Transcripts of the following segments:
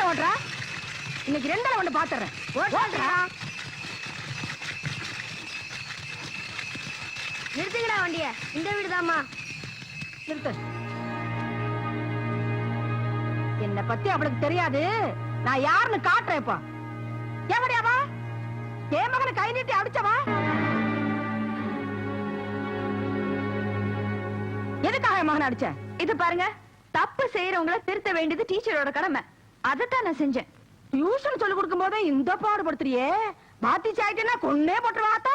எதுல ஓட்டுற? இன்னைக்கு ரெண்டுல ஒண்ணு பாத்துறேன். ஓட்டுறா? நிறுத்துங்கடா வண்டிய. இந்த வீடுதாம்மா. நிறுத்து. என்ன பத்தி அவளுக்கு தெரியாது. நான் யாருன்னு காட்டுறேன் இப்போ. எவடியாவா என் மகனை கை நீட்டி அடிச்சவா? எதுக்காக என் மகனை அடிச்ச? இது பாருங்க தப்பு செய்யறவங்கள திருத்த வேண்டியது டீச்சரோட கடமை. அதைத்தான் நான் செஞ்சேன். டியூஷன் சொல்லி கொடுக்கும் போதே இந்த பாடுபடுத்துறியே. பாத்திச்சு ஆயிட்டேன்னா கொன்னே போட்டுருவாத்தா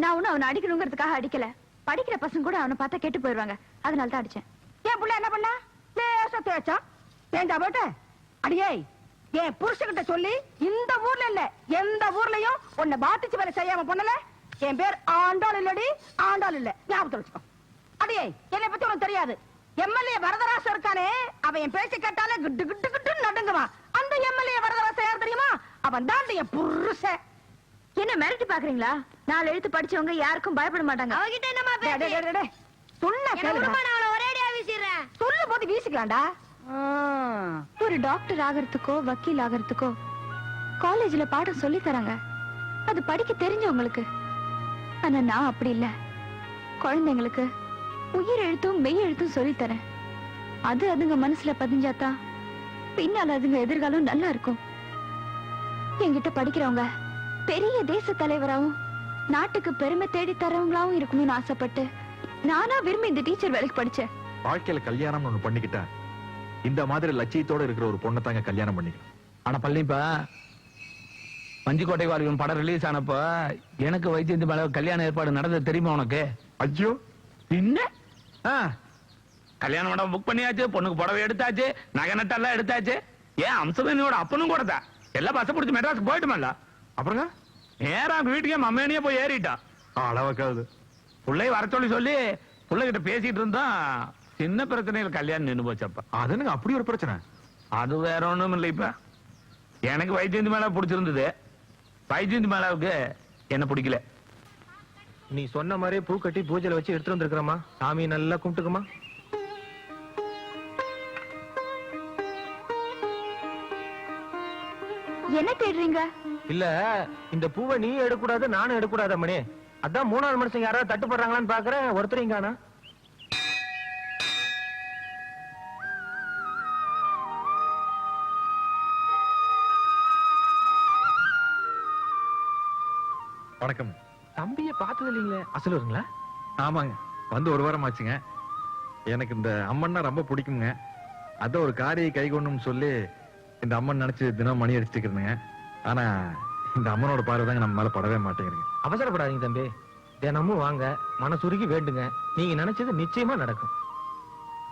நான் ஒன்னும் அவனை அடிக்கணுங்கிறதுக்காக அடிக்கல. படிக்கிற பசங்க கூட அவனை பார்த்தா கெட்டு போயிருவாங்க அதனால தான் அடிச்சேன். என் புள்ள என்ன பண்ணா? லேசா தேய்ச்சா. தேஞ்சா போட்டு அடியே என் புருஷன்கிட்ட சொல்லி இந்த ஊர்ல இல்ல. எந்த ஊர்லயும் உன்னை பாத்திச்சு வேலை செய்யாம பண்ணல. என் பேர் ஆண்டாள் இல்லடி ஆண்டாள் இல்ல. ஞாபகத்தை வச்சுக்கோ. அடியே என்னை பத்தி உனக்கு தெரியாது. எம்எல்ஏ வரதராசன் இருக்கானே அவன் என் பேச்ச கேட்டாலே கிட்டு கிட்டு கிட்டு நடுங்குவான். அந்த எம்எல்ஏ வரதராசன் யார் தெரியுமா? அவன் தான் என் புருஷன். என்ன மிரட்டி பாக்குறீங்களா நாலு எழுத்து படிச்சவங்க யாருக்கும் பயப்பட மாட்டாங்க. அவகிட்ட டேய். சொன்னா ஒரேடியா வீசிடுறேன். சொல்லும் போது வீசிக்கலாம்டா. ஒரு டாக்டர் ஆகிறதுக்கோ வக்கீல் ஆகிறதுக்கோ காலேஜ்ல பாடம் சொல்லி தராங்க அது படிக்க தெரிஞ்சவங்களுக்கு. ஆனா நான் அப்படி இல்ல. குழந்தைங்களுக்கு உயிர் எழுத்தும் மெய் எழுத்தும் சொல்லி தரேன் அது அதுங்க மனசுல பதிஞ்சாதான் பின்னால அதுங்க எதிர்காலம் நல்லா இருக்கும். என்கிட்ட படிக்கிறவங்க பெரிய தேச தலைவராவும் நாட்டுக்கு பெருமை தேடி தரவங்களாவும் இருக்கணும்னு ஆசைப்பட்டு நானா விரும்பி இந்த டீச்சர் வேலைக்கு படிச்சேன். வாழ்க்கையில கல்யாணம் ஒண்ணு பண்ணிக்கிட்டா இந்த மாதிரி லட்சியத்தோட இருக்கிற ஒரு பொண்ணை தாங்க கல்யாணம் பண்ணிக்கணும் ஆனா பழனிப்பா மஞ்சுக்கோட்டை வாழ்வின் படம் ரிலீஸ் ஆனப்ப எனக்கு வைத்தியந்தி மேல கல்யாண ஏற்பாடு நடந்தது தெரியுமா உனக்கு? ஐயோ என்ன? கல்யாண மண்டபம் புக் பண்ணியாச்சு பொண்ணுக்கு புடவை எடுத்தாச்சு நகை நட்டெல்லாம் எடுத்தாச்சு. ஏன் அம்சவேணியோட அப்பனும் கூட தான் எல்லாம் பஸ் பிடிச்சி மெட்ராஸ் போயிட்டுமல்ல அப்புறங்க? நேரா அவங்க வீட்டுக்கே மம்மேனியே போய் ஏறிட்டா. அளவக்காது. பிள்ளை வர சொல்லி சொல்லி பிள்ளைகிட்ட பேசிட்டு இருந்தா சின்ன பிரச்சனையில் கல்யாணம் நின்னு போச்சப்ப அதுனுங்க அப்படி ஒரு பிரச்சனை? அது வேற ஒண்ணும் இல்லை இப்ப. எனக்கு வைத்தியந்தி மேல பிடிச்சிருந்தது. வைத்தியந்தி மேலாவுக்கு என்ன பிடிக்கல. நீ சொன்ன மாதிரி பூ கட்டி பூஜையில வச்சு எடுத்துட்டு வந்திருக்கிறமா சாமி நல்லா கும்பிட்டுக்குமா என்ன தேடுறீங்க? இல்ல இந்த பூவை நீ எடுக்கூடாது நானும் எடுக்கூடாது மணி அதான் மூணாவது மனுஷங்க யாராவது தட்டுப்படுறாங்களான்னு பாக்குறேன் ஒருத்தரையும் வணக்கம். தம்பிய பார்த்தது இல்லைங்களே அசல் வருங்களா ஆமாங்க. வந்து ஒரு வாரம் ஆச்சுங்க. எனக்கு இந்த அம்மன்னா ரொம்ப பிடிக்குங்க. அத ஒரு காரியை கை கொண்டுன்னு சொல்லி இந்த அம்மன் நினைச்சு தினம் மணி அடிச்சுட்டு ஆனா இந்த அம்மனோட பார்வை தாங்க நம்ம மேல படவே மாட்டேங்குதுங்க. அவசரப்படாதீங்க தம்பி. தினமும் வாங்க. மனசுருகி வேண்டுங்க. நீங்க நினைச்சது நிச்சயமா நடக்கும்.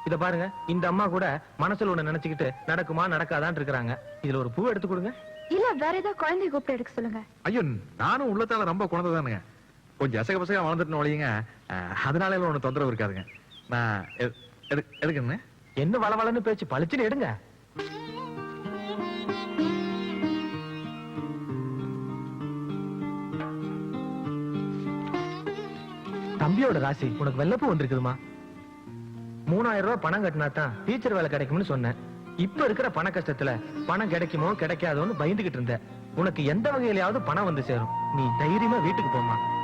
இத பாருங்க. இந்த அம்மா கூட மனசுல ஒண்ணு நினைச்சுக்கிட்டு நடக்குமா நடக்காதான்னு இருக்கிறாங்க. இதுல ஒரு பூ எடுத்து கொடுங்க. வேற கூப்பிட்டு எடுக்க சொல்லுங்க. ஐயோ நானும் உள்ளத்தால ரொம்ப குழந்தைதானுங்க கொஞ்சம் எசக பசக வளர்ந்துட்டு ஒழியுங்க அதனால தொந்தரவு இருக்காதுங்க. நான் என்ன வளவளன்னு பேச்சு பளிச்சுன்னு எடுங்க. தம்பியோட ராசி உனக்கு வெள்ளப்பூ வந்திருக்குதுமா? மூணாயிரம் ரூபாய் பணம் கட்டினா தான் டீச்சர் வேலை கிடைக்கும்னு சொன்னேன். இப்ப இருக்கிற பண கஷ்டத்துல பணம் கிடைக்குமோ கிடைக்காதோன்னு பயந்துகிட்டு இருந்த. உனக்கு எந்த வகையிலயாவது பணம் வந்து சேரும். நீ தைரியமா வீட்டுக்கு போமா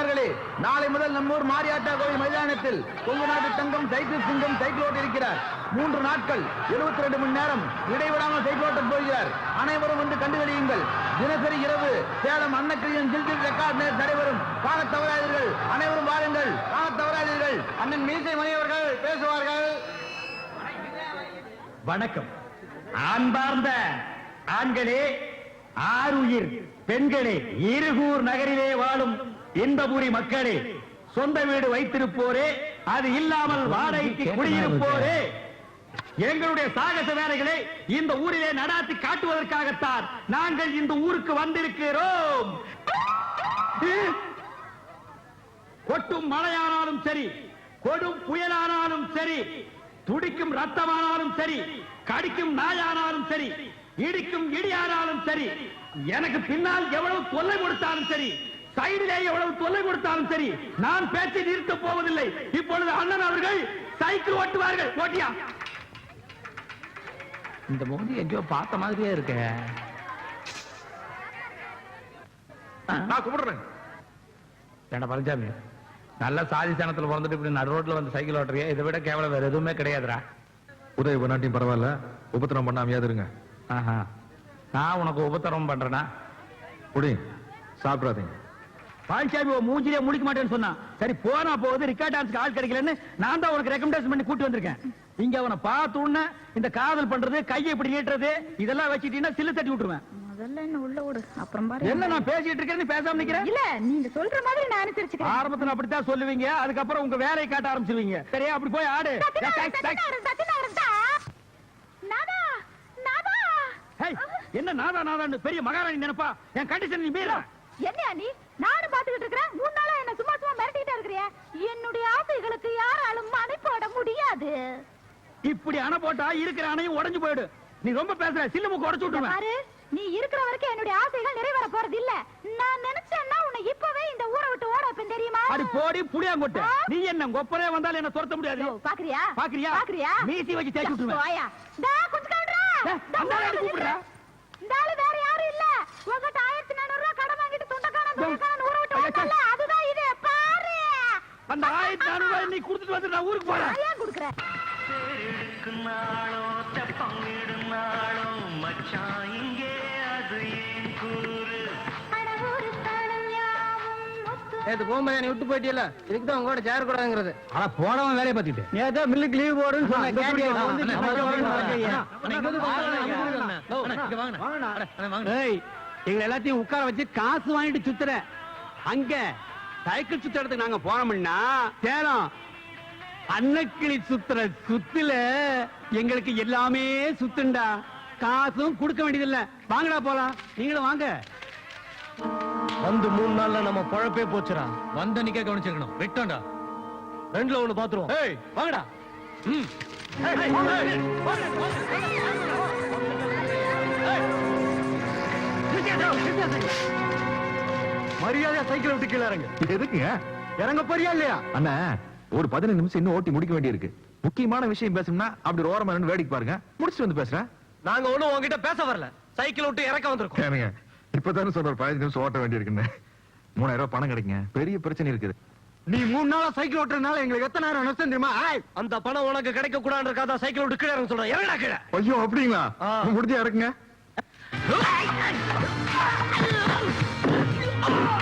பெரியவர்களே நாளை முதல் நம்மூர் மாரியாட்டா கோவில் மைதானத்தில் கொங்கு நாட்டு தங்கம் சைக்கிள் சிங்கம் சைக்கிள் ஓட்டி இருக்கிறார். மூன்று நாட்கள் 72 ரெண்டு மணி நேரம் இடைவிடாமல் சைக்கிள் ஓட்டப் போகிறார். அனைவரும் வந்து கண்டுகளியுங்கள் தினசரி இரவு சேலம் அன்னக்கிரியம் ஜில்ஜில் ரெக்கார்ட் நேர் நடைபெறும். காண தவறாதீர்கள். அனைவரும் வாருங்கள். காண தவறாதீர்கள். அண்ணன் மீசை மணி பேசுவார்கள். வணக்கம். அன்பார்ந்த ஆண்களே ஆறுயிர் பெண்களே இருகூர் நகரிலே வாழும் இன்பபுரி மக்களே சொந்த வீடு வைத்திருப்போரே அது இல்லாமல் வாடகைக்கு குடியிருப்போரே. எங்களுடைய சாகச வேலைகளை இந்த ஊரிலே நடாத்தி காட்டுவதற்காகத்தான் நாங்கள் இந்த ஊருக்கு வந்திருக்கிறோம். கொட்டும் மழையானாலும் சரி கொடும் புயலானாலும் சரி துடிக்கும் ரத்தமானாலும் சரி கடிக்கும் நாயானாலும் சரி இடிக்கும் இடியானாலும் சரி எனக்கு பின்னால் எவ்வளவு தொல்லை கொடுத்தாலும் சரி சைடிலே எவ்வளவு தொல்லை கொடுத்தாலும் சரி நான் பேச்சை நிறுத்தப் போவதில்லை. இப்பொழுது அண்ணன் அவர்கள் சைக்கிள் ஓட்டுவார்கள். ஓட்டியா? இந்த மோதி எங்கேயோ பார்த்த மாதிரியே இருக்க. நான் கும்பிடுறேன். ஏண்டா பழனிசாமி நல்ல சாதி சனத்துல பிறந்துட்டு இப்படி நடு ரோட்ல வந்து சைக்கிள் ஓட்டுறிய? இதை விட கேவலம் வேற எதுவுமே கிடையாதுடா. உதவி பண்ணாட்டியும் பரவாயில்ல. உபத்திரம் பண்ணாமையாவது இருங்க. ஆஹா. நான் உனக்கு உபத்திரம் பண்றேனா? குடி சாப்பிடாதீங்க. உன் மூஞ்சிலே முடிக்க மாட்டேன்னு சொன்னான். சரி போனா போகுது ரிக்கார்ட் டான்ஸ்க்கு ஆள் கிடைக்கலன்னு நான் தான் உனக்கு ரெக்கமெண்டேஷன் பண்ணி கூட்டி வந்திருக்கேன். இங்க அவனை பார்த்த உடனே இந்த காதல் பண்றது கையை இப்படி நீட்டுறது இதெல்லாம் வச்சுட்டீங்கன்னா சில்லு தட்டி விட்டுருவேன். முதல்ல என்ன உள்ள விடு அப்புறம் பாரு. என்ன நான் பேசிட்டு இருக்கேன்னு நீ பேசாம நிக்கிறேன் இல்ல நீங்க சொல்ற மாதிரி நான் அனுசரிச்சுக்கிறேன். ஆரம்பத்துல அப்படித்தான் சொல்லுவீங்க அதுக்கப்புறம் உங்க வேலையை காட்ட ஆரம்பிச்சிருவீங்க. சரியா அப்படி போய் ஆடு. என்ன நாதா நாதான்னு பெரிய மகாராணி நினைப்பா? என் கண்டிஷன் நீ மீற. என்னையா நீ? நானும் பாத்துக்கிட்டு இருக்கிறேன். மூணு நாளா என்ன சும்மா சும்மா மிரட்டிக்கிட்டே இருக்கிறிய. என்னுடைய ஆசைகளுக்கு யாராலும் மனை போட முடியாது. இப்படி அணை போட்டா இருக்கிற அணையும் உடைஞ்சு போயிடு. நீ ரொம்ப பேசுற. சில்லு முக்கு உடைச்சு விட்டுருவேன். பாரு நீ இருக்கிற வரைக்கும் என்னுடைய ஆசைகள் நிறைவேற போறது இல்ல. நான் நினைச்சேன்னா உன்னை இப்பவே இந்த ஊரை விட்டு ஓட வைப்பேன் தெரியுமா? அடி போடி புளியாங்கொட்டை. நீ என்ன கொப்பரே வந்தாலும் என்ன துரத்த முடியாது? பாக்குறியா? பாக்குறியா? பாக்குறியா? மீசி வச்சு தேய்ச்சி விட்டுருவேன். போயா டா கொஞ்சம் கவுண்டரா டேய், அந்த ஆளை எதுக்கு கூப்பிடுற? இந்த ஆளு வேற யாரும் இல்ல. ஆயிரத்தி ஆயிரத்தி நானூறு ரூபாய் நீ கொடுத்துட்டு வந்து நான் ஊருக்கு போறேன் நான் ஏன் கொடுக்குறேன் நேத்து போகும்போது நீ விட்டு போயிட்டியல இதுக்கு தான் உங்க கூட சேர கூடாதுங்கிறது ஆனா போனவன் வேலையை பார்த்துட்டு நேத்து மில்லுக்கு லீவ் போடுன்னு சொன்னேன் எங்களை எல்லாத்தையும் உட்கார வச்சு காசு வாங்கிட்டு சுத்துற அங்க சைக்கிள் சுத்த இடத்துக்கு நாங்க போனோம்னா சேலம் அன்னக்கிளி சுத்துற சுத்துல எங்களுக்கு எல்லாமே சுத்துண்டா காசும் கொடுக்க வேண்டியதில்ல வாங்கடா போலாம் நீங்களும் வாங்க வந்து மூணு நாள்ல நம்ம பொழப்பே போச்சுடா வந்த நிக்க கவனிச்சிருக்கணும் விட்டோம்டா ரெண்டுல ஒண்ணு பாத்துருவோம் ஏய் வாங்கடா ம் மரியாதையா சைக்கிள் விட்டு கீழே இறங்க. எதுக்குங்க? இறங்க போறியா இல்லையா? அண்ணா ஒரு பதினஞ்சு நிமிஷம் இன்னும் ஓட்டி முடிக்க வேண்டியிருக்கு. முக்கியமான விஷயம் பேசணும்னா அப்படி ஓரமா நின்னு வேடிக்கை பாருங்க. முடிச்சுட்டு வந்து பேசுறேன். நாங்க ஒண்ணும் உங்ககிட்ட பேச வரல. சைக்கிள் விட்டு இறக்க வந்திருக்கோம். ஏனுங்க இப்பதானே சொல்ற பதினஞ்சு நிமிஷம் ஓட்ட வேண்டியிருக்குன்னு. மூணாயிரம் ரூபாய் பணம் கிடைக்குங்க. பெரிய பிரச்சனை இருக்குது. நீ மூணு நாளா சைக்கிள் ஓட்டுறதுனால எங்களுக்கு எத்தனை நேரம் நஷ்டம் தெரியுமா? அந்த பணம் உனக்கு கிடைக்க கூடாதுன்றக்காக சைக்கிள் விட்டு கீழே இறங்க சொல்றேன். இறங்கடா கீழே. ஐயோ அப்படிங்களா. முடிஞ்சா இறக்குங்க. Ah!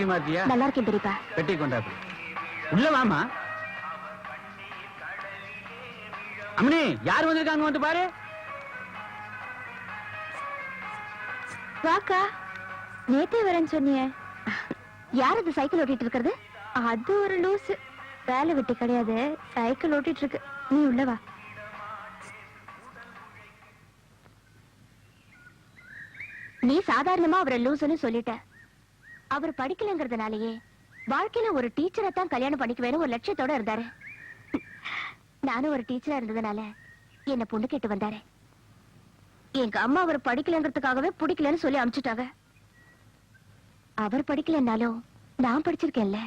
ஜோதி சௌக்கியமா இருக்கியா? நல்லா இருக்கேன் பெரியப்பா. பெட்டி கொண்டாப்பு உள்ள வாமா அம்மனி யார் வந்திருக்காங்க வந்து பாரு. வாக்கா நேத்தே வரேன்னு சொன்னியே. யார் இது சைக்கிள் ஓட்டிட்டு இருக்கிறது? அது ஒரு லூசு. வேலை விட்டு கிடையாது. சைக்கிள் ஓட்டிட்டு இருக்கு. நீ உள்ள வா. நீ சாதாரணமா அவரை லூசுன்னு சொல்லிட்ட. அவர் படிக்கலங்கிறதுனாலயே வாழ்க்கையில ஒரு டீச்சரை தான் கல்யாணம் பண்ணிக்குவேன்னு ஒரு லட்சியத்தோட இருந்தாரு. நானும் ஒரு டீச்சரா இருந்ததுனால என்ன பொண்ணு கேட்டு வந்தாரு. எங்க அம்மா அவர் படிக்கலங்கிறதுக்காகவே பிடிக்கலன்னு சொல்லி அமிச்சுட்டாங்க. அவர் படிக்கலன்னாலும் நான் படிச்சிருக்கேன்ல.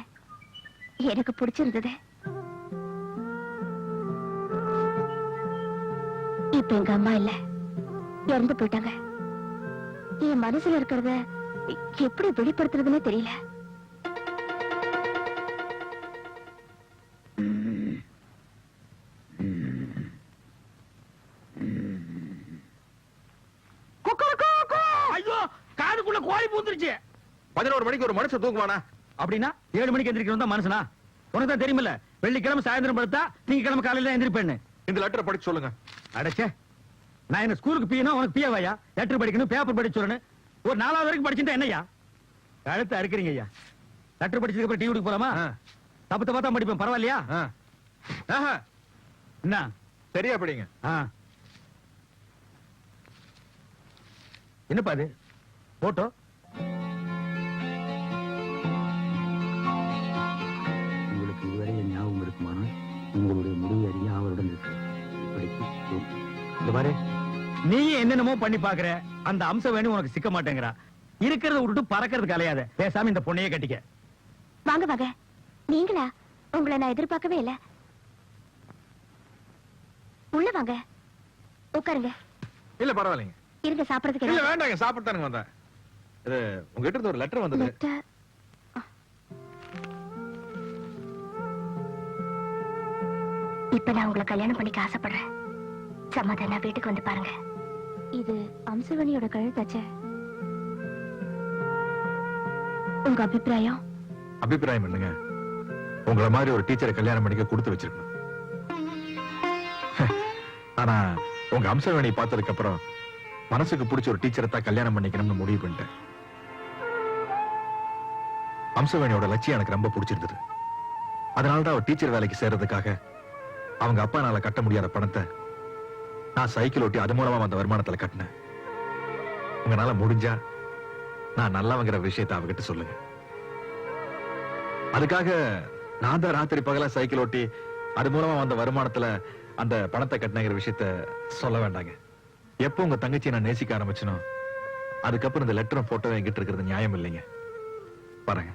எனக்கு பிடிச்சிருந்தது. இப்ப எங்க அம்மா இல்ல. இறந்து போயிட்டாங்க. என் மனசுல இருக்கிறத எப்படி வெளிப்படுத்துறதுன்னே தெரியல. ஐயோ காதுக்குள்ள கோழி பூந்துருச்சு. பதினோரு மணிக்கு ஒரு மனுஷன் தூங்குவானா? அப்படின்னா ஏழு மணிக்கு எந்திரிக்கணும் தான் மனுஷனா? உனக்கு தான் தெரியுமில்ல வெள்ளிக்கிழமை சாயந்தரம் படுத்தா நீங்க கிழமை காலையில எந்திரிப்பேன்னு. இந்த லெட்டரை படிச்சு சொல்லுங்க. அடைச்சே. நான் என்ன ஸ்கூலுக்கு பியனா உனக்கு பியவாயா லெட்டர் படிக்கணும் பேப்பர் படிச்சு சொல்லணும். ஒரு நாலாவது வரைக்கும் படிச்சுட்டா என்னய்யா? கழுத்து அறுக்கிறீங்க ஐயா லெட்டர் படிச்சதுக்கு அப்புறம் டிவிக்கு போலாமா. தப்பு தப்பா தான் படிப்பேன் பரவாயில்லையா? என்ன? சரியா படிங்க. என்னப்பா அது? போட்டோ? உங்களுக்கு இதுவரை ஞாபகம் இருக்குமானால் உங்களுடைய முடிவு அறிய அவருடன் இருக்கு இப்படிக்கு. இந்த பாரு. நீயும் என்னென்னமோ பண்ணி பாக்குற அந்த அம்சம் வேணும் உனக்கு சிக்க மாட்டேங்கிறா. இருக்கிறத விட்டுட்டு பறக்கிறது கலையாத பேசாம இந்த பொண்ணையே கட்டிக்க. வாங்க வாங்க. நீங்களா? உங்களை நான் எதிர்பார்க்கவே இல்ல. உள்ள வாங்க. உட்காருங்க. இல்ல பரவாயில்லைங்க. இருங்க சாப்பிடறதுக்கு இல்ல வேண்டாங்க சாப்பிட்டானுங்க வந்தேன். இது உங்ககிட்ட இருந்து ஒரு லெட்டர் வந்தது. இப்ப நான் உங்களை கல்யாணம் பண்ணிக்க ஆசைப்படுறேன். சமாதான வீட்டுக்கு வந்து பாருங்க. இது அம்சவணியோட கழுத்தாச்சே உங்க அபிப்பிராயம்? அபிப்பிராயம் என்னங்க? உங்கள மாதிரி ஒரு டீச்சரை கல்யாணம் பண்ணிக்க கொடுத்து வச்சிருக்கணும். ஆனா உங்க அம்சவேணி பார்த்ததுக்கு அப்புறம் மனசுக்கு பிடிச்ச ஒரு டீச்சரை தான் கல்யாணம் பண்ணிக்கணும்னு முடிவு பண்ணிட்டேன். அம்சவேணியோட லட்சியம் எனக்கு ரொம்ப பிடிச்சிருந்தது. அதனாலதான் அவர் டீச்சர் வேலைக்கு சேர்றதுக்காக அவங்க அப்பானால கட்ட முடியாத பணத்தை நான் சைக்கிள் ஓட்டி அது மூலமா வந்த வருமானத்துல கட்டினேன். உங்களால முடிஞ்சா நான் நல்லவங்கிற விஷயத்தை அவகிட்ட சொல்லுங்க. அதுக்காக நான் தான் ராத்திரி பகலா சைக்கிள் ஓட்டி அது மூலமா வந்த வருமானத்துல அந்த பணத்தை கட்டினங்கிற விஷயத்த சொல்ல வேண்டாங்க. எப்போ உங்க தங்கச்சியை நான் நேசிக்க ஆரம்பிச்சனோ அதுக்கப்புறம் இந்த லெட்டரும் போட்டோ என்கிட்ட இருக்கிறது நியாயம் இல்லைங்க. பாருங்க